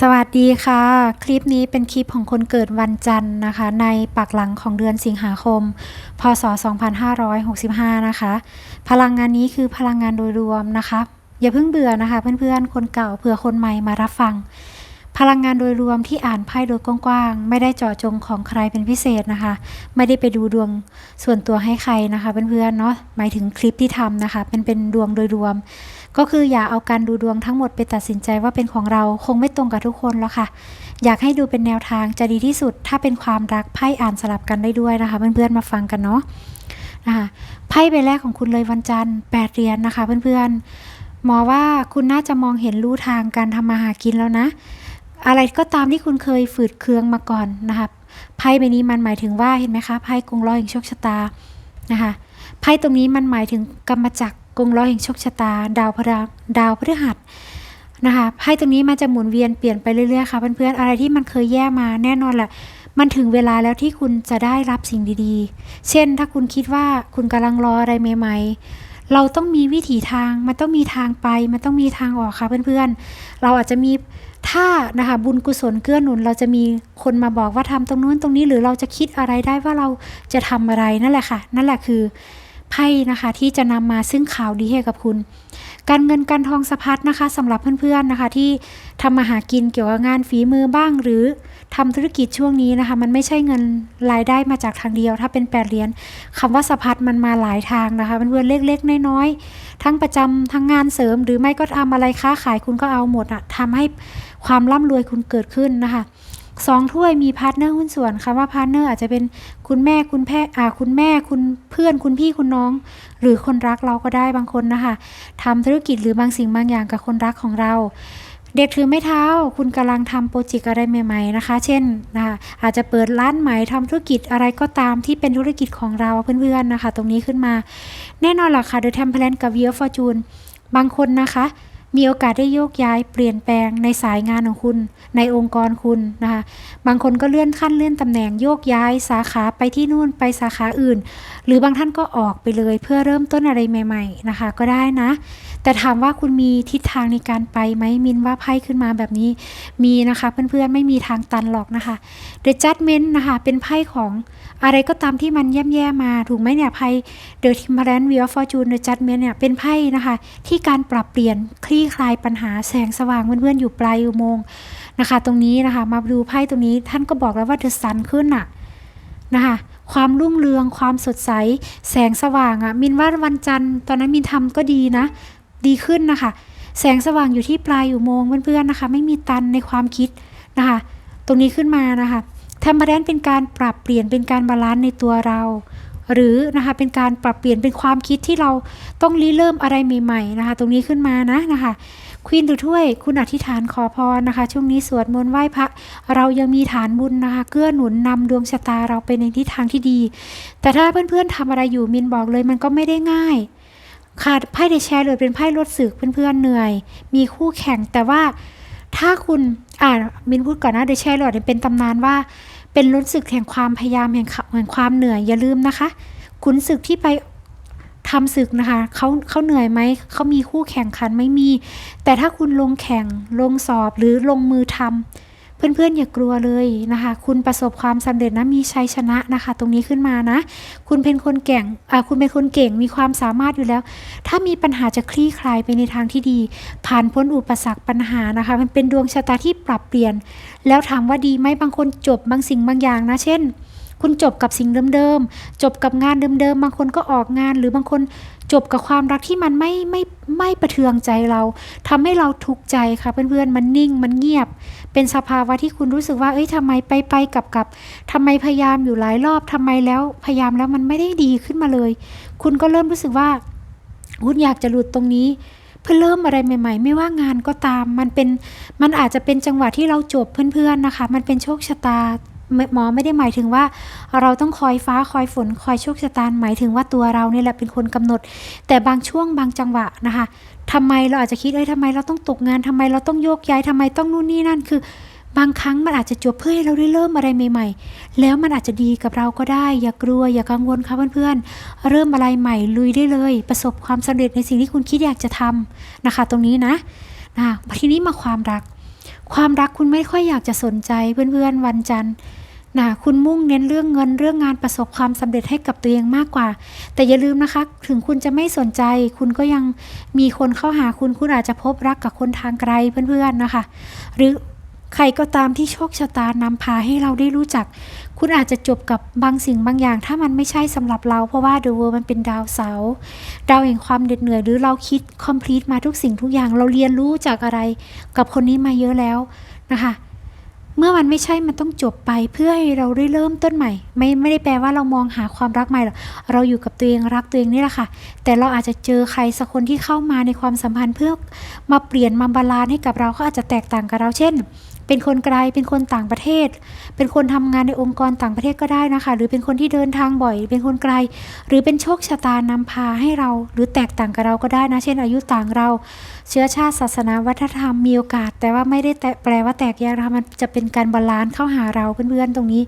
สวัสดีค่ะ คลิปนี้เป็นคลิปของคนเกิดวันจันทร์นะคะ ในปักหลังของเดือนสิงหาคม พศ 2565 นะคะ พลังงานนี้คือพลังงานโดยรวมนะคะ อย่าเพิ่งเบื่อนะคะเพื่อนๆ คนเก่าเผื่อคนใหม่มารับฟัง พลังงานโดยรวมที่อ่านไพ่โดยกว้างๆ ไม่ได้เจาะจงของใครเป็นพิเศษนะคะ ไม่ได้ไปดูดวงส่วนตัวให้ใครนะคะเพื่อนๆเนาะหมายถึงคลิปที่ทำนะคะเป็นเป็นดวงโดยรวม ก็คืออย่าเอาการดูดวงทั้งหมดไปตัดสินใจว่าเป็นของเราคงไม่ตรงกับทุกคนแล้วค่ะ อยากให้ดูเป็นแนวทางจะดีที่สุด ถ้าเป็นความรักไพ่อ่านสลับกันได้ด้วยนะคะ เพื่อนๆมาฟังกันเนาะนะคะไพ่ใบแรกของคุณเลยวันจันทร์แปดเหรียญนะคะ เพื่อนๆหมอว่าคุณน่าจะมองเห็นลู่ทางการทำมาหากินแล้วนะ อะไรก็ตามที่คุณเคยฝืดเคืองมาก่อนนะคะไพ่ใบนี้มันหมายถึงว่าเห็นไหมคะไพ่กงล้อแห่งโชคชะตานะคะไพ่ตรงนี้มันหมายถึงกรรมจักร กงล้อแห่งโชคชะตา ดาวพฤหัสดาวพฤหัสนะคะไพ่ตรงนี้มันจะหมุนเวียนเปลี่ยนไปเรื่อยๆค่ะเพื่อนๆอะไรที่มันเคยแย่มาแน่นอนแหละมันถึงเวลาแล้วที่คุณจะได้รับสิ่งดีๆ เช่น ถ้าคุณคิดว่าคุณกำลังรออะไรใหม่ๆ เราต้องมีวิถีทาง มันต้องมีทางไป มันต้องมีทางออกค่ะเพื่อนๆ เราอาจจะมีถ้านะคะบุญกุศลเกื้อหนุน เราจะมีคนมาบอกว่าทำตรงนู้นตรงนี้หรือเราจะคิดอะไรได้ว่าเราจะทำอะไรนั่นแหละค่ะ นั่นแหละคือ ไพ่นะคะที่จะนำมาซึ่งข่าวดีให้กับคุณ การเงินการทองสะพัดนะคะสำหรับเพื่อนๆนะคะ ที่ทำมาหากินเกี่ยวกับงานฝีมือบ้าง หรือทำธุรกิจช่วงนี้นะคะ มันไม่ใช่เงินรายได้มาจากทางเดียว ถ้าเป็นแปดเหรียญคำว่าสะพัดมันมาหลายทางนะคะเพื่อนๆเล็กๆน้อยๆทั้งประจำทั้งงานเสริม หรือไม่ก็ทำอะไรค้าขายคุณก็เอาหมดอะทำให้ความร่ำรวยคุณเกิดขึ้นนะคะ สองถ้วยมีพาร์ทเนอร์หุ้นส่วนคำว่าพาร์ทเนอร์อาจจะเป็นคุณแม่คุณแพ่อาคุณแม่คุณเพื่อนคุณพี่คุณน้อง หรือคนรักเราก็ได้บางคนนะคะทำธุรกิจหรือบางสิ่งบางอย่างกับคนรักของเรา เด็กถือไม่เท้า คุณกำลังทำโปรเจกต์อะไรใหม่ๆนะคะ เช่นนะคะอาจจะเปิดร้านใหม่ทำธุรกิจอะไรก็ตามที่เป็นธุรกิจของเราเพื่อนๆนะคะ ตรงนี้ขึ้นมา แน่นอนล่ะค่ะ The Temple กับ Wheel of Fortune บางคนนะคะ มีโอกาสได้โยกย้ายเปลี่ยนแปลงในสายงานของคุณ ในองค์กรคุณนะคะบางคนก็เลื่อนขั้นเลื่อนตำแหน่งโยกย้ายสาขาไปที่นู่นไปสาขาอื่น หรือบางท่านก็ออกไปเลยเพื่อเริ่มต้นอะไรใหม่ ๆนะคะ ก็ได้นะ แต่ถามว่าคุณมีทิศทางในการไปไหมมินว่าไพ่ขึ้นมาแบบนี้มีนะคะ เพื่อนๆไม่มีทางตันหรอกนะคะ The Judgment นะคะเป็นไพ่ของ อะไรก็ตามที่มันแย่ๆมาถูกไหมเนี่ยไพ่ The Temperance Wheel of Fortune The Judgment เนี่ยเป็นไพ่นะคะ ที่การปรับเปลี่ยนคลี่คลายปัญหาแสงสว่างเพื่อนๆอยู่ปลายอุโมงค์นะคะ ตรงนี้นะคะ มาดูไพ่ตรงนี้ท่านก็บอกแล้วว่า The Sun ขึ้นอะนะคะความรุ่งเรืองความสดใส แสงสว่างอะมินว่าวันจันทร์ตอนนั้นมินทำก็ดีนะ ดีขึ้นนะคะ แสงสว่างอยู่ที่ปลายอุโมงค์เพื่อนๆนะคะ ไม่มีตันในความคิดนะคะ ตรงนี้ขึ้นมานะคะ ทมเพลนเป็นการปรับเปลี่ยนเป็นการบาลานซ์ในตัวเรา หรือนะคะเป็นการปรับเปลี่ยนเป็นความคิดที่เราต้องริเริ่มอะไรใหม่ๆนะคะ ตรงนี้ขึ้นมานะนะคะควีนถือถ้วย คุณอธิษฐานขอพรนะคะ ช่วงนี้สวดมนต์ไหว้พระ เรายังมีฐานบุญนะคะ เกื้อหนุนนำดวงชะตาเราไปในทิศทางที่ดี แต่ถ้าเพื่อนๆทำอะไรอยู่มินบอกเลยมันก็ไม่ได้ง่าย ขาดไพ่เดแชร์เลยเป็นไพ่ลดสึกเพื่อนๆเหนื่อย มีคู่แข่งแต่ว่าถ้าคุณอ่ามินพูดก่อนนะเดแชร์เลยเป็นตำนานว่า เป็นรู้สึกแห่งความพยายามแห่งแห่งความเหนื่อยอย่าลืมนะคะขุนศึกที่ไปทำศึกนะคะเขาเขาเหนื่อยไหมเขามีคู่แข่งขันไม่มี แต่ถ้าคุณลงแข่งลงสอบหรือลงมือทำ เพื่อนๆ อย่ากลัวเลยนะคะ คุณประสบความสำเร็จนะมีชัยชนะนะคะ ตรงนี้ขึ้นมานะ คุณเป็นคนเก่งคุณเป็นคนเก่งมีความสามารถอยู่แล้ว ถ้ามีปัญหาจะคลี่คลายไปในทางที่ดี ผ่านพ้นอุปสรรคปัญหานะคะ มันเป็นดวงชะตาที่ปรับเปลี่ยน แล้วถามว่าดีไหมบางคนจบบางสิ่งบางอย่างนะ เช่น คุณจบกับสิ่งเดิมๆจบกับงานเดิมๆบางคนก็ออกงานหรือบางคนจบกับความรักที่มันไม่ไม่ไม่ประเทืองใจเราทำให้เราทุกข์ใจค่ะเพื่อนๆมันนิ่งมันเงียบ เป็นสภาวะที่คุณรู้สึกว่า เอ้ยทำไมไปไปกับกับทำไมพยายามอยู่หลายรอบทำไมแล้วพยายามแล้วมันไม่ได้ดีขึ้นมาเลย คุณก็เริ่มรู้สึกว่าคุณอยากจะหลุดตรงนี้เพื่อเริ่มอะไรใหม่ ๆ ไม่ว่างานก็ตาม มันเป็นมันอาจจะเป็นจังหวะที่เราจบเพื่อนๆนะคะ มันเป็นโชคชะตาหมอไม่ได้หมายถึงว่าเราต้องคอยฟ้าคอยฝนคอยโชคชะตาหมายถึงว่าตัวเราเนี่ยแหละเป็นคนกำหนด แต่บางช่วงบางจังหวะนะคะ ทำไมเราอาจจะคิดเอ้ยทำไมเราต้องตกงานทำไมเราต้องโยกย้ายทำไมต้องนู่นนี่นั่นคือบางครั้งมันอาจจะจบเพื่อให้เราได้เริ่มอะไรใหม่ ๆ แล้วมันอาจจะดีกับเราก็ได้ อย่ากลัวอย่ากังวลค่ะเพื่อนๆ เริ่มอะไรใหม่ลุยได้เลย ประสบความสำเร็จในสิ่งที่คุณคิดอยากจะทำนะคะ ตรงนี้นะนะทีนี้มาความรัก ความรักคุณไม่ค่อยอยากจะสนใจเพื่อนๆวันจันทร์ นะคุณมุ่งเน้นเรื่องเงินเรื่องงานประสบความสำเร็จให้กับตัวเองมากกว่า แต่อย่าลืมนะคะ ถึงคุณจะไม่สนใจ คุณก็ยังมีคนเข้าหาคุณ คุณอาจจะพบรักกับคนทางไกลเพื่อนๆนะคะ หรือใครก็ตามที่โชคชะตานำพาให้เราได้รู้จัก คุณอาจจะจบกับบางสิ่งบางอย่าง ถ้ามันไม่ใช่สำหรับเราเพราะว่าเดอะเวิร์มันเป็นดาวเสาดาวแห่งความเหน็ดเหนื่อยหรือเราคิดคอมพลีทมาทุกสิ่งทุกอย่าง เราเรียนรู้จากอะไร กับคนนี้มาเยอะแล้วนะคะ เมื่อมันไม่ใช่มันต้องจบไปเพื่อให้เราได้เริ่มต้นใหม่ ไม่ไม่ได้แปลว่าเรามองหาความรักใหม่หรอกเราอยู่กับตัวเองรักตัวเองนี่แหละค่ะ แต่เราอาจจะเจอใครสักคนที่เข้ามาในความสัมพันธ์เพื่อมาเปลี่ยนมาบาลานซ์ให้กับเราเขาอาจจะแตกต่างกับเราเช่น เป็นคนไกล เป็นคนต่างประเทศ เป็นคนทำงานในองค์กรต่างประเทศก็ได้นะคะ หรือเป็นคนที่เดินทางบ่อย เป็นคนไกล หรือเป็นโชคชะตานำพาให้เรา หรือแตกต่างกับเราก็ได้นะ เช่น อายุต่างเรา เชื้อชาติศาสนาวัฒนธรรมมีโอกาส แต่ว่าไม่ได้แตแปลว่าแตกแยกนะคะมันจะเป็นการบาลานซ์เข้าหาเราเพื่อนๆตรงนี้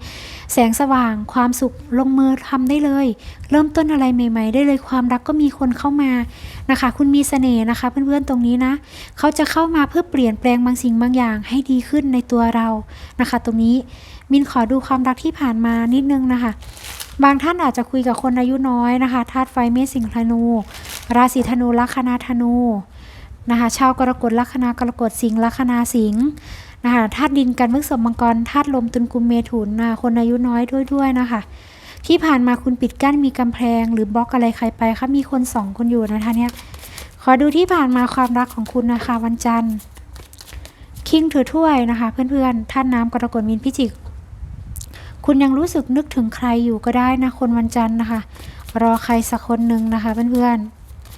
แสงสว่างความสุขลงมือทำได้เลย เริ่มต้นอะไรใหม่ ๆ ได้เลยความรักก็มีคนเข้ามา นะคะ คุณมีเสน่ห์นะคะ เพื่อนๆตรงนี้นะเขาจะเข้ามาเพื่อเปลี่ยนแปลงบางสิ่งบางอย่างให้ดีขึ้นในตัวเรานะคะ ตรงนี้มินขอดูความรักที่ผ่านมานิดนึงนะคะ บางท่านอาจจะคุยกับคนอายุน้อยนะคะธาตุไฟเมษสิงห์ธนู ราศีธนูลัคนาธนูนะคะชาวกรกฎลัคนากรกฎสิงห์ลัคนาสิงห์นะคะธาตุดินกันพฤกษมังกรธาตุลมตุลกุมเมถุนนะคนอายุน้อยด้วยด้วยนะคะ ที่ผ่านมาคุณปิดกั้นมีกำแพง หรือบล็อกอะไรใครไปคะมีคนสองคนอยู่นะคะเนี่ยขอดูที่ผ่านมาความรักของคุณนะคะ วันจันทร์คิงถือถ้วยนะคะ เพื่อนๆท่านน้ำกรกฎมินพิจิก คุณยังรู้สึกนึกถึงใครอยู่ก็ได้นะคนวันจันทร์นะคะ รอใครสักคนหนึ่งนะคะเพื่อน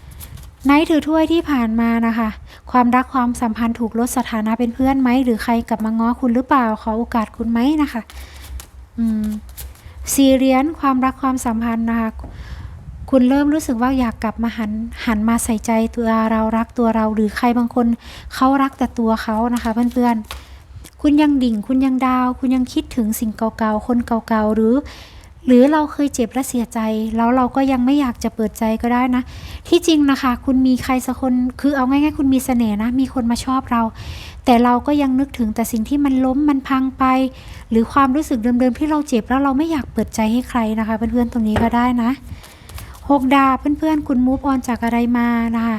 ๆไนท์ถือถ้วยที่ผ่านมานะคะ ความรักความสัมพันธ์ถูกลดสถานะเป็นเพื่อนไหมหรือใครกลับมาง้อคุณหรือเปล่าขอโอกาสคุณไหมนะคะ อืม ซีเรียนความรักความสัมพันธ์นะคะคุณเริ่มรู้สึกว่าอยากกลับมาหันหันมาใส่ใจตัวเรารักตัวเรา หรือใครบางคนเขารักแต่ตัวเขานะคะเพื่อนๆคุณยังดิ่งคุณยังดาว คุณยังคิดถึงสิ่งเก่าๆ คนเก่าๆ หรือ หรือเราเคยเจ็บและเสียใจ แล้วเราก็ยังไม่อยากจะเปิดใจก็ได้นะ ที่จริงนะคะ คุณมีใครสักคนคือเอาง่ายๆ คุณมีเสน่ห์นะ มีคนมาชอบเรา แต่เราก็ยังนึกถึงแต่สิ่งที่มันล้มมันพังไป หรือความรู้สึกเดิมๆที่เราเจ็บแล้วเราไม่อยากเปิดใจให้ใครนะคะ เพื่อนๆตรงนี้ก็ได้นะหกดาเพื่อนๆคุณมูฟออนจากอะไรมานะคะ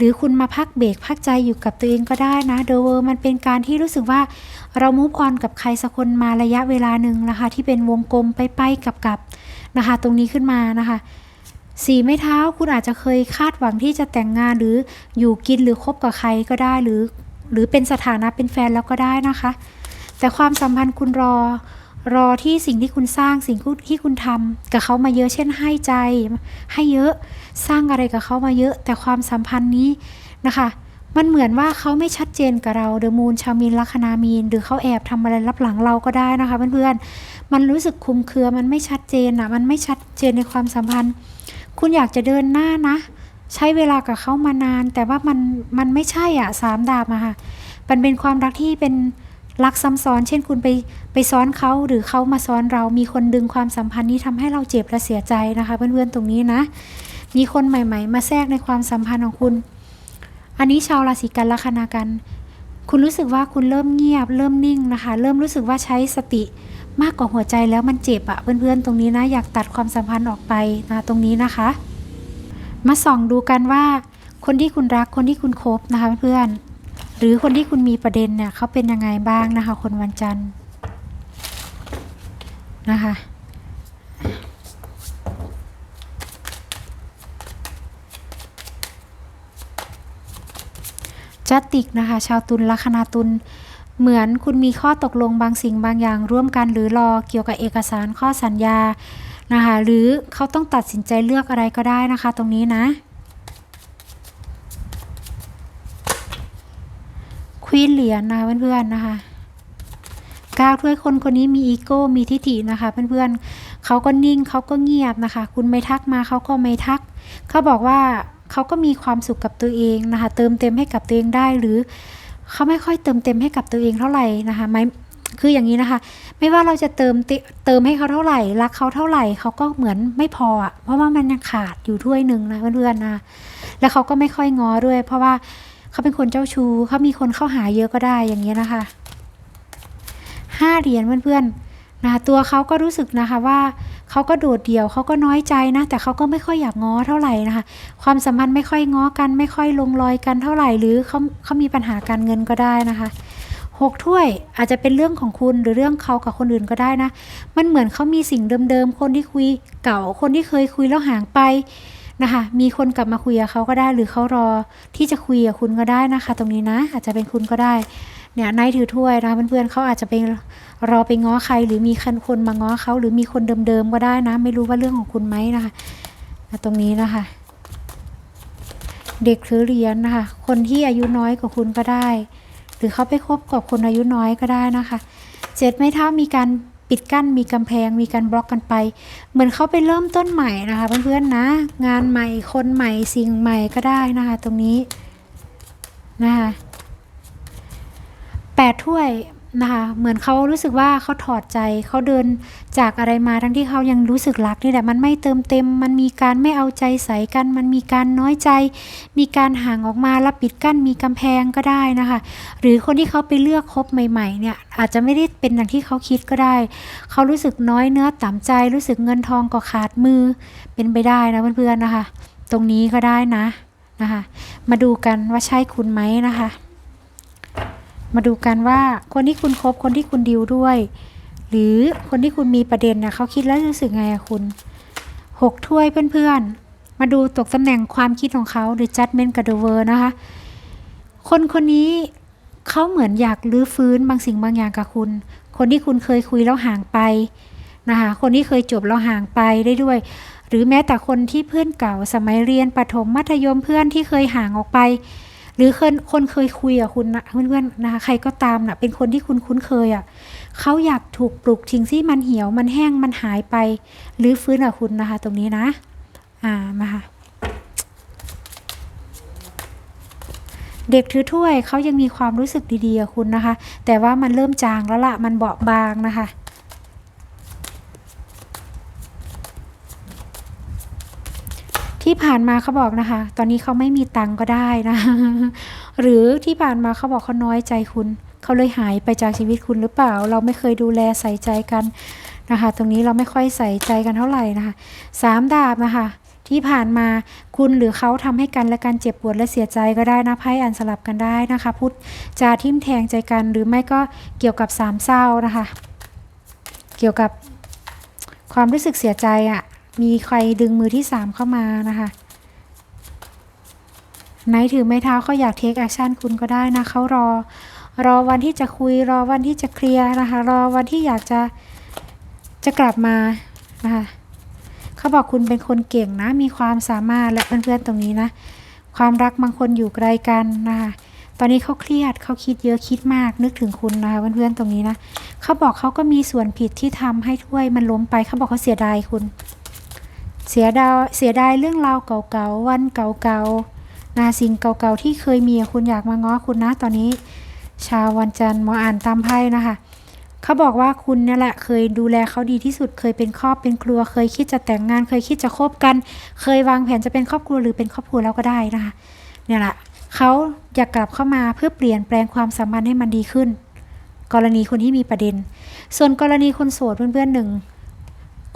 หรือคุณมาพักเบรกพักใจอยู่กับตัวเองก็ได้นะเดอะเวอร์มันเป็นการที่รู้สึกว่าเรามูฟออนกับใครสักคนมาระยะเวลาหนึ่งนะคะ ที่เป็นวงกลมไปไปกับกับนะคะ ตรงนี้ขึ้นมานะคะสีไม้เท้าคุณอาจจะเคยคาดหวังที่จะแต่งงานหรืออยู่กินหรือคบกับใครก็ได้หรือ หรือเป็นสถานะเป็นแฟนแล้วก็ได้นะคะ แต่ความสัมพันธ์คุณรอ รอที่สิ่งที่คุณสร้างสิ่งที่คุณทำกับเขามาเยอะเช่นให้ใจ ให้เยอะสร้างอะไรกับเขามาเยอะ แต่ความสัมพันธ์นี้นะคะ มันเหมือนว่าเขาไม่ชัดเจนกับเราเดอะมูนชาวมีนลัคนามีน หรือเขาแอบทำอะไรรับหลังเราก็ได้นะคะเพื่อนๆมันรู้สึกคุมเครือมันไม่ชัดเจนอะมันไม่ชัดเจนในความสัมพันธ์ คุณอยากจะเดินหน้านะ ใช้เวลากับเขามานาน แต่ว่ามันมันไม่ใช่อะสามดาบอะค่ะมันเป็นความรักที่เป็น รักซ้ำซ้อน เช่นคุณไปไปซ้อนเขาหรือเขามาซ้อนเรามีคนดึงความสัมพันธ์นี้ทำให้เราเจ็บและเสียใจนะคะเพื่อนๆตรงนี้นะ มีคนใหม่ ๆ มาแทรกในความสัมพันธ์ของคุณ อันนี้ชาวราศีกันลัคนากัน คุณรู้สึกว่าคุณเริ่มเงียบ เริ่มนิ่งนะคะ เริ่มรู้สึกว่าใช้สติมากกว่าหัวใจแล้วมันเจ็บอะเพื่อนๆตรงนี้นะอยากตัดความสัมพันธ์ออกไปนะตรงนี้นะคะ มาส่องดูกันว่า คนที่คุณรักคนที่คุณคบนะคะเพื่อนๆ หรือคนที่คุณมีประเด็นเนี่ยเขาเป็นยังไงบ้างนะคะ คนวันจันทร์นะคะจัตติกนะคะ ชาวตุลลัคนาตุลเหมือนคุณมีข้อตกลงบางสิ่งบางอย่างร่วมกันหรือรอเกี่ยวกับเอกสารข้อสัญญานะคะ หรือเขาต้องตัดสินใจเลือกอะไรก็ได้นะคะ ตรงนี้นะ ควีนเหรียญนะเพื่อนๆนะคะก้าวถ้วยคนคนนี้มีอีโก้มีทิฐินะคะ เพื่อนๆเขาก็นิ่งเขาก็เงียบนะคะ คุณไม่ทักมาเขาก็ไม่ทัก เขาบอกว่าเขาก็มีความสุขกับตัวเองนะคะ เติมเต็มให้กับตัวเองได้หรือเขาไม่ค่อยเติมเต็มให้กับตัวเองเท่าไหร่นะคะไม่คืออย่างนี้นะคะ ไม่ว่าเราจะเติมเตเติมให้เขาเท่าไหร่รักเขาเท่าไหร่เขาก็เหมือนไม่พออะเพราะว่ามันยังขาดอยู่ถ้วยหนึ่งนะเพื่อนๆนะแล้วเขาก็ไม่ค่อยง้อด้วย เพราะว่า เขาเป็นคนเจ้าชู้เขามีคนเข้าหาเยอะก็ได้อย่างนี้ยนะคะห้าเหรียญเพื่อนๆนะคะตัวเขาก็รู้สึกนะคะว่าเขาก็โดดเดี่ยวเขาก็น้อยใจนะ แต่เขาก็ไม่ค่อยอยากง้อเท่าไหร่นะคะ ความสัมพันธ์ไม่ค่อยง้อกัน ไม่ค่อยลงรอยกันเท่าไหร่หรือเขาเขามีปัญหาการเงินก็ได้นะคะหกถ้วยอาจจะเป็นเรื่องของคุณหรือเรื่องเขากับคนอื่นก็ได้นะ มันเหมือนเขามีสิ่งเดิมๆ คนที่คุยเก่า คนที่เคยคุยแล้วห่างไป นะคะ มีคนกลับมาคุยกับเขาก็ได้ หรือเขารอที่จะคุยกับคุณก็ได้นะคะ ตรงนี้นะ อาจจะเป็นคุณก็ได้เนี่ยนายถือถ้วยนะเพื่อนๆเขาอาจจะไปรอไปง้อใคร หรือมีคนมาง้อเขาหรือมีคนเดิมๆก็ได้นะ ไม่รู้ว่าเรื่องของคุณไหมนะคะตรงนี้นะคะ เด็กถือเหรียญนะคะ คนที่อายุน้อยกว่าคุณก็ได้ หรือเขาไปคบกับคนอายุน้อยก็ได้นะคะเจ็ดไม้เท้ามีการ ปิดกั้นมีกำแพงมีการบล็อกกันไป เหมือนเขาไปเริ่มต้นใหม่นะคะ เพื่อนๆนะ งานใหม่คนใหม่สิ่งใหม่ก็ได้นะคะ ตรงนี้นะคะแปดถ้วย นะคะเหมือนเขารู้สึกว่าเขาถอดใจเขาเดินจากอะไรมาทั้งที่เขายังรู้สึกรักนี่แหละมันไม่เติมเต็ม มันมีการไม่เอาใจใส่กัน มันมีการน้อยใจ มีการห่างออกมาแล้วปิดกั้นมีกำแพงก็ได้นะคะ หรือคนที่เขาไปเลือกคบใหม่ๆเนี่ยอาจจะไม่ได้เป็นอย่างที่เขาคิดก็ได้ เขารู้สึกน้อยเนื้อต่ำใจ รู้สึกเงินทองก็ขาดมือเป็นไปได้นะเพื่อนๆนะคะ ตรงนี้ก็ได้นะนะคะ มาดูกันว่าใช่คุณไหมนะคะ มาดูกันว่าคนที่คุณคบคนที่คุณดิวด้วย หรือคนที่คุณมีประเด็นนี่ยเขาคิดแล้วรู้สึกไงอะคุณหกถ้วยเพื่อนๆ มาดูตกตำแหน่งความคิดของเขาหรือ judgment กับ the world นะคะ คนคนนี้เขาเหมือนอยากรื้อฟื้นบางสิ่งบางอย่างกับคุณ คนที่คุณเคยคุยแล้วห่างไปนะคะ คนที่เคยจบแล้วห่างไปได้ด้วย หรือแม้แต่คนที่เพื่อนเก่าสมัยเรียนประถมมัธยมเพื่อนที่เคยห่างออกไป หรือคนคนเคยคุยกับคุณนะเพื่อนๆนะคะใครก็ตามนะเป็นคนที่คุณคุ้นเคยอะ่ะเขาอยากถูกปลุกทิ้งที่มันเหี่ยวมันแห้งมันหายไป หรือฟื้นกับคุณนะคะ ตรงนี้นะ อ่ามาค่ะเด็กถือถ้วยเขายังมีความรู้สึกดีๆกับคุณนะคะ แต่ว่ามันเริ่มจางแล้วละมันเบาบางนะคะ ที่ผ่านมาเขาบอกนะคะ ตอนนี้เขาไม่มีตังก็ได้นะ หรือที่ผ่านมาเขาบอกเขาน้อยใจคุณ เขาเลยหายไปจากชีวิตคุณหรือเปล่า เราไม่เคยดูแลใส่ใจกันนะคะ ตรงนี้เราไม่ค่อยใส่ใจกันเท่าไหร่นะคะสามดาบนะคะที่ผ่านมาคุณหรือเขาทำให้กันและกันเจ็บปวดและเสียใจก็ได้นะไพ่อันสลับกันได้นะคะพุทธจาทิมแทงใจกันหรือไม่ก็เกี่ยวกับสามเศร้านะคะ เกี่ยวกับความรู้สึกเสียใจอะ่ะ มีใครดึงมือที่สามเข้ามานะคะไหนถือไม้เท้าเขาอยากเทคแอคชั่นคุณก็ได้นะเขารอ รอวันที่จะคุยรอวันที่จะเคลียร์นะคะ รอวันที่อยากจะจะกลับมานะคะเขาบอกคุณเป็นคนเก่งนะ มีความสามารถและเพื่อนๆตรงนี้นะ ความรักบางคนอยู่ไกลกันนะคะตอนนี้เขาเครียดเขาคิดเยอะคิดมากนึกถึงคุณนะคะเพื่อนๆตรงนี้นะเขาบอกเขาก็มีส่วนผิดที่ทำให้ถ้วยมันล้มไปเขาบอกเขาเสียดายคุณ เสียดายเสียดายเรื่องราวเก่าๆ วันเก่าๆนะสิ่งเก่าๆ ที่เคยมีคุณอยากมาง้อคุณนะตอนนี้ ชาววันจันทร์มาอ่านตามไพ่นะคะ เขาบอกว่าคุณนี่แหละเคยดูแลเขาดีที่สุด เคยเป็นครอบเป็นครัว เคยคิดจะแต่งงาน เคยคิดจะคบกัน เคยวางแผนจะเป็นครอบครัวหรือเป็นครอบครัวแล้วก็ได้นะคะ เนี่ยแหละเขาอยากกลับเข้ามาเพื่อเปลี่ยนแปลงความสัมพันธ์ให้มันดีขึ้น กรณีคนที่มีประเด็น ส่วนกรณีคนโสดเพื่อนๆหนึ่ง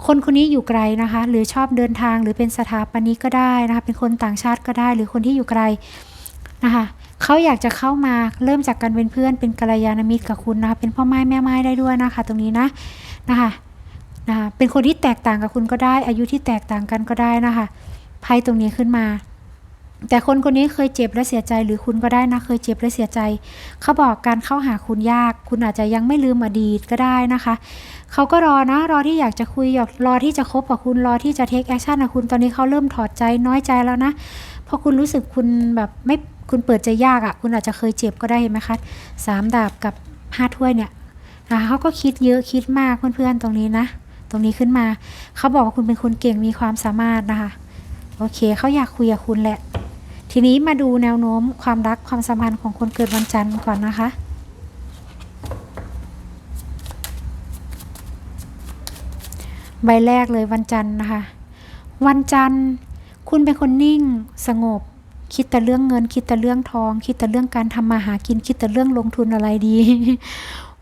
คนคนนี้อยู่ไกลนะคะ หรือชอบเดินทางหรือเป็นสถาปนิกก็ได้นะคะ เป็นคนต่างชาติก็ได้ หรือคนที่อยู่ไกลนะคะเขาอยากจะเข้ามาเริ่มจากการเป็นเพื่อนเป็นกัลยาณมิตรกับคุณนะคะเป็นพ่อไม้แม่ไม้ได้ด้วยนะคะ ตรงนี้นะนะคะนะคะเป็นคนที่แตกต่างกับคุณก็ได้ อายุที่แตกต่างกันก็ได้นะคะไพ่ตรงนี้ขึ้นมา แต่คนคนนี้เคยเจ็บและเสียใจหรือคุณก็ได้นะเคยเจ็บและเสียใจ เขาบอกการเข้าหาคุณยาก คุณอาจจะยังไม่ลืมอดีตก็ได้นะคะ เขาก็รอนะ รอที่อยากจะคุยอยากรอที่จะคบกับคุณรอที่จะเทคแอคชั่นกับคุณตอนนี้เขาเริ่มถอดใจน้อยใจแล้วนะเพราะคุณรู้สึกคุณแบบไม่คุณเปิดใจยากอะ่ะ คุณอาจจะเคยเจ็บก็ได้เห็นไหมคะสามดาบกับห้าถ้วยเนี่ยนะคะเขาก็คิดเยอะคิดมากเพื่อนๆตรงนี้นะ ตรงนี้ขึ้นมา เขาบอกว่าคุณเป็นคนเก่งมีความสามารถนะคะ โอเคเขาอยากคุยกับคุณแหละ ทีนี้มาดูแนวโน้มความรักความสัมพันธ์ของคนเกิดวันจันทร์ก่อนนะคะใบแรกเลยวันจันทร์นะคะ วันจันทร์คุณเป็นคนนิ่งสงบ คิดแต่เรื่องเงิน คิดแต่เรื่องทอง คิดแต่เรื่องการทำมาหากิน คิดแต่เรื่องลงทุนอะไรดี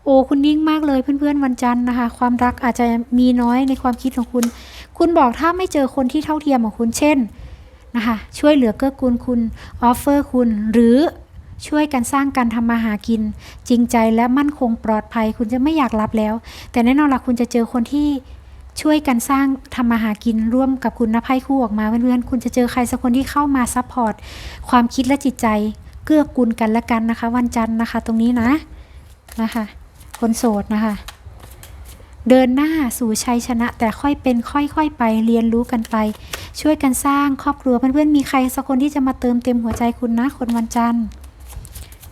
โอ้คุณนิ่งมากเลยเพื่อนๆวันจันทร์นะคะ ความรักอาจจะมีน้อยในความคิดของคุณ คุณบอกถ้าไม่เจอคนที่เท่าเทียมของคุณเช่น นะคะช่วยเหลือเกื้อกูลคุณออฟเฟอร์คุณหรือช่วยกันสร้างการทำมาหากิน จริงใจและมั่นคงปลอดภัยคุณจะไม่อยากรับแล้ว แต่แน่นอนล่ะคุณจะเจอคนที่ช่วยกันสร้างทำมาหากินร่วมกับคุณนะไพ่คู่ออกมาเพื่อนๆคุณจะเจอใครสักคนที่เข้ามาซัพพอร์ตความคิดและจิตใจ เกื้อกูลกันและกันนะคะ วันจันทร์นะคะ ตรงนี้นะนะคะคนโสดนะคะ เดินหน้าสู่ชัยชนะแต่ค่อยเป็นค่อยๆไปเรียนรู้กันไป ช่วยกันสร้างครอบครัวเพื่อนๆมีใครสักคนที่จะมาเติมเต็มหัวใจคุณนะคนวันจันทร์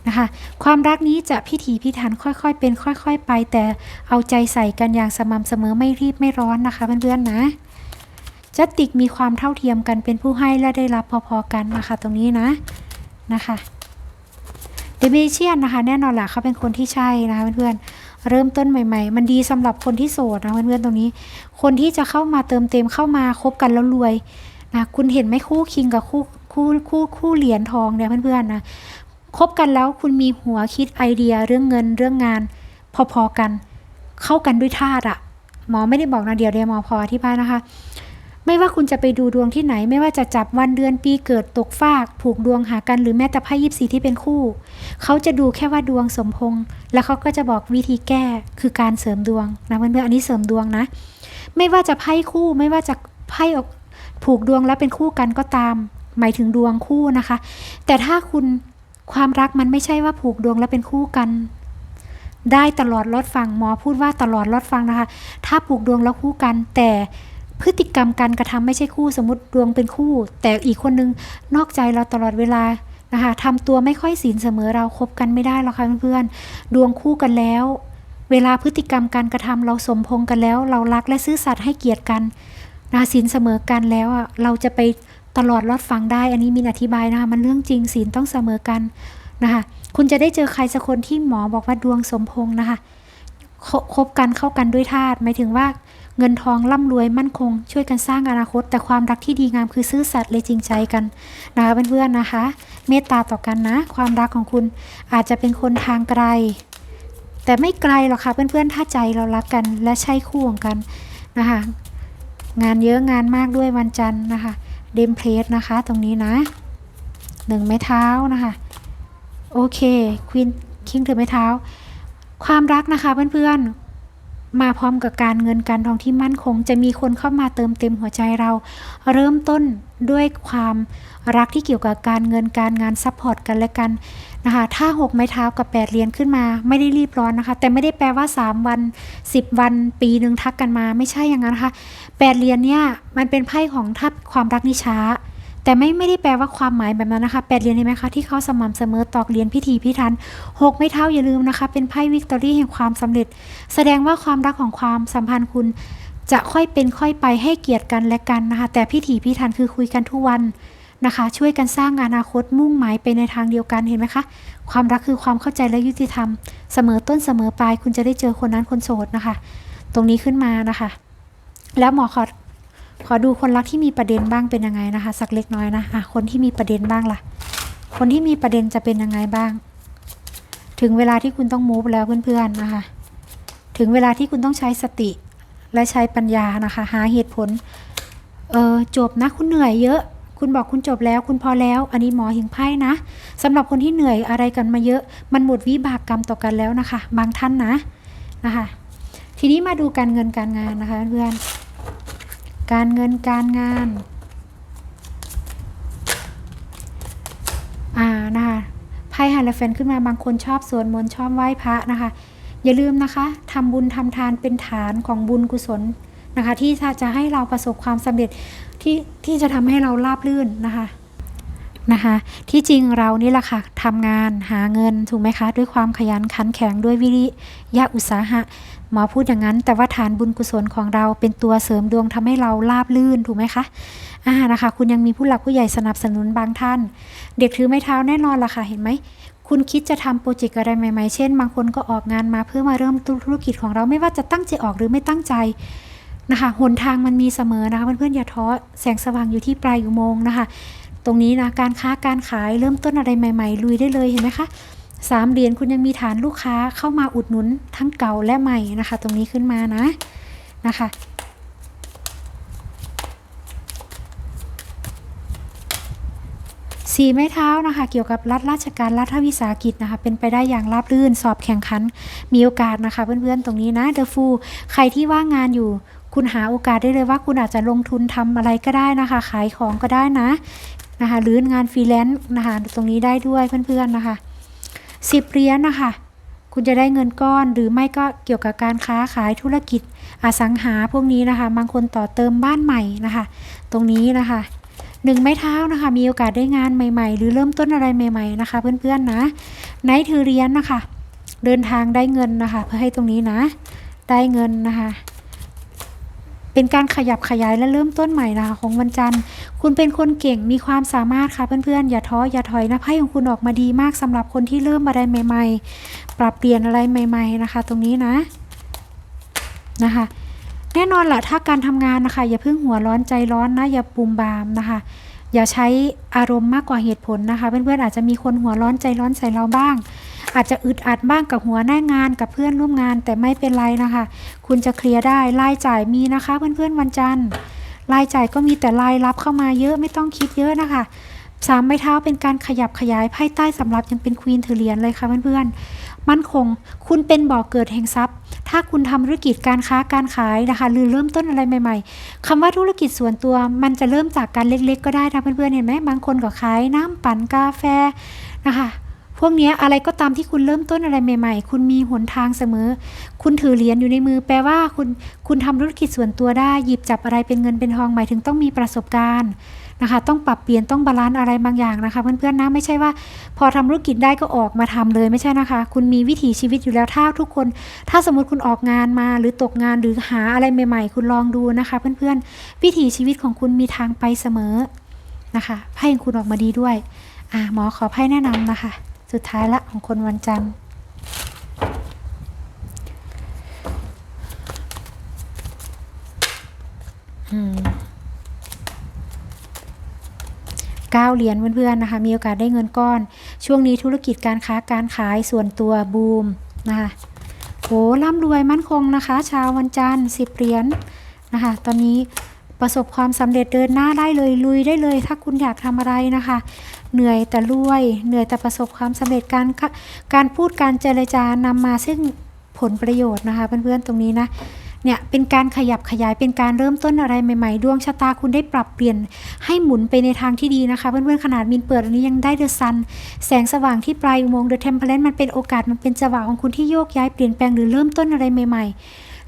นะคะความรักนี้จะพิถีพิถันค่อยๆ เป็นค่อย ๆ ไป แต่เอาใจใส่กันอย่างสม่ำเสมอไม่รีบไม่ร้อนนะคะเพื่อนๆนะจัตติกมีความเท่าเทียมกันเป็นผู้ให้และได้รับพอๆกันนะคะตรงนี้นะนะคะเดเมเชียนนะคะแน่นอนแหละเขาเป็นคนที่ใช่นะคะเพื่อนๆ เริ่มต้นใหม่ ๆ มันดีสำหรับคนที่โสดนะเพื่อนๆตรงนี้ คนที่จะเข้ามาเติมเต็มเข้ามาคบกันแล้วรวยนะคุณเห็นไหมคู่คิงกับคู่คู่คู่คู่เหรียญทองเนี่ยเพื่อนๆนะคบกันแล้วคุณมีหัวคิดไอเดียเรื่องเงินเรื่องงาน พอๆกัน เข้ากันด้วยธาตุอะหมอไม่ได้บอกนะเดี๋ยวเดี๋ยวหมอพออธิบายนะคะ ไม่ว่าคุณจะไปดูดวงที่ไหน ไม่ว่าจะจับวันเดือนปีเกิดตกฟาก ผูกดวงหากันหรือแม้แต่ไพ่ยิปซีที่เป็นคู่ เขาจะดูแค่ว่าดวงสมพงษ์แล้วเขาก็จะบอกวิธีแก้คือการเสริมดวงนะเพื่อนๆอันนี้เสริมดวงนะ ไม่ว่าจะไพ่คู่ ไม่ว่าจะไพ่ออกผูกดวงแล้วเป็นคู่กันก็ตาม หมายถึงดวงคู่นะคะ แต่ถ้าคุณความรักมันไม่ใช่ว่าผูกดวงแล้วเป็นคู่กัน ได้ตลอดรอดฟังหมอพูดว่าตลอดรอดฟังนะคะ ถ้าผูกดวงแล้วคู่กันแต่ พฤติกรรมการกระทำไม่ใช่คู่สมมติดวงเป็นคู่ แต่อีกคนนึงนอกใจเราตลอดเวลานะคะทำตัวไม่ค่อยศีลเสมอเราคบกันไม่ได้หรอกค่ะเพื่อนๆดวงคู่กันแล้ว เวลาพฤติกรรมการกระทำเราสมพงกันแล้ว เรารักและซื่อสัตย์ให้เกียรติกันนะศีลเสมอกันแล้วอะเราจะไปตลอดรอดฟังได้ อันนี้มินอธิบายนะคะมันเรื่องจริงศีลต้องเสมอกันนะคะคุณจะได้เจอใครสักคนที่หมอบอกว่าดวงสมพงนะคะคบกันเข้ากันด้วยธาตุหมายถึงว่า เงินทองร่ำรวยมั่นคง ช่วยกันสร้างอนาคต แต่ความรักที่ดีงามคือซื่อสัตย์เลยจริงใจกันนะคะเพื่อนๆนะคะ เมตตาต่อกันนะ ความรักของคุณอาจจะเป็นคนทางไกล แต่ไม่ไกลหรอกค่ะเพื่อนๆถ้าใจเรารักกัน และใช่คู่ของกันนะคะงานเยอะงานมากด้วยวันจันทร์นะคะเดมเพลสนะคะ ตรงนี้นะหนึ่งไม้เท้านะคะ โอเคควีนคิงถือไม้เท้า ความรักนะคะเพื่อนๆ มาพร้อมกับการเงินการทองที่มั่นคง จะมีคนเข้ามาเติมเต็มหัวใจเรา เริ่มต้นด้วยความรักที่เกี่ยวกับการเงินการงานซัพพอร์ตกันและกันนะคะถ้า 6 ไม้เท้ากับ 8เหรียญขึ้นมาไม่ได้รีบร้อนนะคะ แต่ไม่ได้แปลว่า 3 วัน 10 วัน ปีหนึ่งทักกันมา ไม่ใช่อย่างนั้นนะคะ8เหรียญเนี่ยมันเป็นไพ่ของถ้าความรักนิช้า แต่ไม่ไม่ได้แปลว่าความหมายแบบนั้นนะคะแปดเหรียญเห็นไหมคะที่เขาสม่ำเสมอตอกเหรียญพิธีพิธันหกไม่เท่าอย่าลืมนะคะ เป็นไพ่วิกตอรี่แห่งความสำเร็จ แสดงว่าความรักของความสัมพันธ์คุณจะค่อยเป็นค่อยไปให้เกียรติกันและกันนะคะ แต่พิถีพิถันคือคุยกันทุกวันนะคะ ช่วยกันสร้างอนาคตมุ่งหมายไปในทางเดียวกันเห็นไหมคะความรักคือความเข้าใจและยุติธรรม เสมอต้นเสมอปลายคุณจะได้เจอคนนั้นคนโสดนะคะ ตรงนี้ขึ้นมานะคะ แล้วหมอขอ ขอดูคนรักที่มีประเด็นบ้างเป็นยังไงนะคะ สักเล็กน้อยนะอะคนที่มีประเด็นบ้างล่ะ คนที่มีประเด็นจะเป็นยังไงบ้าง ถึงเวลาที่คุณต้องมูฟแล้วเพื่อนๆนะคะ ถึงเวลาที่คุณต้องใช้สติและใช้ปัญญานะคะ หาเหตุผล เออจบนะคุณเหนื่อยเยอะ คุณบอกคุณจบแล้ว คุณพอแล้ว อันนี้หมอหิงไพ่นะสำหรับคนที่เหนื่อยอะไรกันมาเยอะ มันหมดวิบากกรรมต่อกันแล้วนะคะ บางท่านนะนะคะ ทีนี้มาดูการเงินการงานนะคะเพื่อน การเงินการงาน อ่านะคะไพ่ฮาเลเฟนขึ้นมาบางคนชอบสวดมนต์ชอบไหว้พระนะคะ อย่าลืมนะคะทำบุญทำทานเป็นฐานของบุญกุศลนะคะ ที่จะให้เราประสบความสำเร็จที่ที่จะทำให้เราราบรื่นนะคะนะคะ ที่จริงเรานี่แหละค่ะทำงานหาเงินถูกไหมคะ ด้วยความขยันขันแข็งด้วยวิริยะอุตสาหะ หมอพูดอย่างนั้น แต่ว่าฐานบุญกุศลของเราเป็นตัวเสริมดวงทำให้เราราบลื่นถูกไหมคะอ่านะคะ คุณยังมีผู้หลักผู้ใหญ่สนับสนุนบางท่าน เด็กถือไม้เท้าแน่นอนล่ะค่ะเห็นไหมคุณคิดจะทำโปรเจกต์อะไรใหม่ๆ เช่น บางคนก็ออกงานมาเพื่อมาเริ่มธุรกิจของเราไม่ว่าจะตั้งใจออกหรือไม่ตั้งใจนะคะ หนทางมันมีเสมอนะคะเพื่อนๆอย่าท้อ แสงสว่างอยู่ที่ปลายอุโมงค์นะคะ ตรงนี้นะการค้าการขายเริ่มต้นอะไรใหม่ ๆ ลุยได้เลยเห็นไหมคะ สามเหรียญคุณยังมีฐานลูกค้าเข้ามาอุดหนุนทั้งเก่าและใหม่นะคะ ตรงนี้ขึ้นมานะนะคะสีไม้เท้านะคะ เกี่ยวกับรัฐราชการรัฐวิสาหกิจนะคะ เป็นไปได้อย่างราบรื่นสอบแข่งขันมีโอกาสนะคะ เพื่อนๆตรงนี้นะเดอะฟูใครที่ว่างงานอยู่ คุณหาโอกาสได้เลยว่าคุณอาจจะลงทุนทำอะไรก็ได้นะคะ ขายของก็ได้นะนะคะ หรืองานฟรีแลนซ์นะคะ ตรงนี้ได้ด้วยเพื่อนๆนะคะ สิบเหรียญนะคะคุณจะได้เงินก้อนหรือไม่ก็เกี่ยวกับการค้าขายธุรกิจอสังหาพวกนี้นะคะ บางคนต่อเติมบ้านใหม่นะคะ ตรงนี้นะคะหนึ่งไม้เท้านะคะ มีโอกาสได้งานใหม่ ๆ หรือเริ่มต้นอะไรใหม่ ๆนะคะ เพื่อนๆนะไนท์ถือเหรียญนะคะ เดินทางได้เงินนะคะ เพื่อให้ตรงนี้นะ ได้เงินนะคะ เป็นการขยับขยายและเริ่มต้นใหม่นะคะของวันจันทร์ คุณเป็นคนเก่งมีความสามารถค่ะเพื่อนๆอย่าท้ออย่าถอยนะไพ่ของคุณออกมาดีมากสำหรับคนที่เริ่มอะไรใหม่ ๆ ปรับเปลี่ยนอะไรใหม่ ๆนะคะ ตรงนี้นะนะคะแน่นอนแหละถ้าการทำงานนะคะ อย่าเพิ่งหัวร้อนใจร้อนนะอย่าปูมบามนะคะ อย่าใช้อารมณ์มากกว่าเหตุผลนะคะ เพื่อนๆอาจจะมีคนหัวร้อนใจร้อนใส่เราบ้าง อาจจะอึดอัดบ้างกับหัวหน้างานกับเพื่อนร่วมงานแต่ไม่เป็นไรนะคะ คุณจะเคลียร์ได้รายจ่ายมีนะคะ เพื่อนๆวันจันทร์รายจ่ายก็มีแต่รายรับเข้ามาเยอะไม่ต้องคิดเยอะนะคะสามไม้เท้าเป็นการขยับขยายไพ่ใต้สำหรับยังเป็นควีนเทอเรียนเลยค่ะเพื่อนๆ มั่นคง คุณเป็นบ่อกเกิดแห่งทรัพย์ ถ้าคุณทำธุรกิจการค้าการขายนะคะ หรือเริ่มต้นอะไรใหม่ๆคำว่าธุรกิจส่วนตัวมันจะเริ่มจากการเล็กๆ ก็ได้นะเพื่อนๆเห็นไหมบางคนก็ขายน้ำปั่นกาแฟนะคะ พวกนี้อะไรก็ตามที่คุณเริ่มต้นอะไรใหม่ๆ คุณมีหนทางเสมอ คุณถือเหรียญอยู่ในมือ แปลว่าคุณคุณทำธุรกิจส่วนตัวได้ หยิบจับอะไรเป็นเงินเป็นทองหมายถึงต้องมีประสบการณ์นะคะ ต้องปรับเปลี่ยนต้องบาลานซ์อะไรบางอย่างนะคะ เพื่อนๆนะไม่ใช่ว่า พอทำธุรกิจได้ก็ออกมาทำเลยไม่ใช่นะคะ คุณมีวิถีชีวิตอยู่แล้วถ้าทุกคน ถ้าสมมติคุณออกงานมาหรือตกงานหรือหาอะไรใหม่ ๆ คุณลองดูนะคะ เพื่อนๆวิถีชีวิตของคุณมีทางไปเสมอนะคะไพ่ของคุณออกมาดีด้วยอ่าหมอขอไพ่แนะนำนะคะ สุดท้ายละของคนวันจันทร์เก้าเหรียญเพื่อนๆนะคะ มีโอกาสได้เงินก้อน ช่วงนี้ธุรกิจการค้าการขายส่วนตัวบูมนะคะโหร่ำรวยมั่นคงนะคะ ชาววันจันทร์สิบเหรียญนะคะ ตอนนี้ ประสบความสำเร็จเดินหน้าได้เลยลุยได้เลย ถ้าคุณอยากทำอะไรนะคะ เหนื่อยแต่รวย เหนื่อยแต่ประสบความสำเร็จการการพูดการเจรจานำมาซึ่งผลประโยชน์นะคะเพื่อนๆตรงนี้นะเนี่ยเป็นการขยับขยายเป็นการเริ่มต้นอะไรใหม่ๆ ดวงชะตาคุณได้ปรับเปลี่ยนให้หมุนไปในทางที่ดีนะคะ เพื่อนๆขนาดมินเปิดอันนี้ยังได้เดอะซัน แสงสว่างที่ปลายอุโมงค์เดอะเทมเพลนมันเป็นโอกาสมันเป็นจังหวะของคุณที่โยกย้ายเปลี่ยนแปลงหรือเริ่มต้นอะไรใหม่ ๆ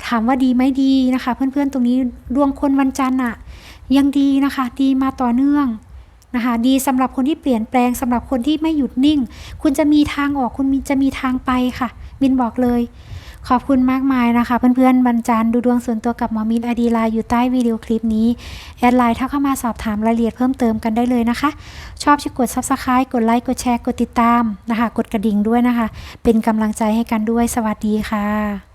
ถามว่าดีไหมดีนะคะ เพื่อนๆตรงนี้ดวงคนวันจันทร์อะยังดีนะคะ ดีมาต่อเนื่องนะคะ ดีสำหรับคนที่เปลี่ยนแปลงสำหรับคนที่ไม่หยุดนิ่ง คุณจะมีทางออกคุณมีจะมีทางไปค่ะ มินบอกเลย ขอบคุณมากมายนะคะ เพื่อนๆบรรจันดูดวงส่วนตัวกับหมอมินอดีไลน์อยู่ใต้วิดีโอคลิปนี้ แอดไลน์ถ้าเข้ามาสอบถามรายละเอียดเพิ่มเติมกันได้เลยนะคะ ชอบช่วยกด Subscribe กดไลค์กดแชร์กดติดตามนะคะ กดกระดิ่งด้วยนะคะ เป็นกำลังใจให้กันด้วยสวัสดีค่ะ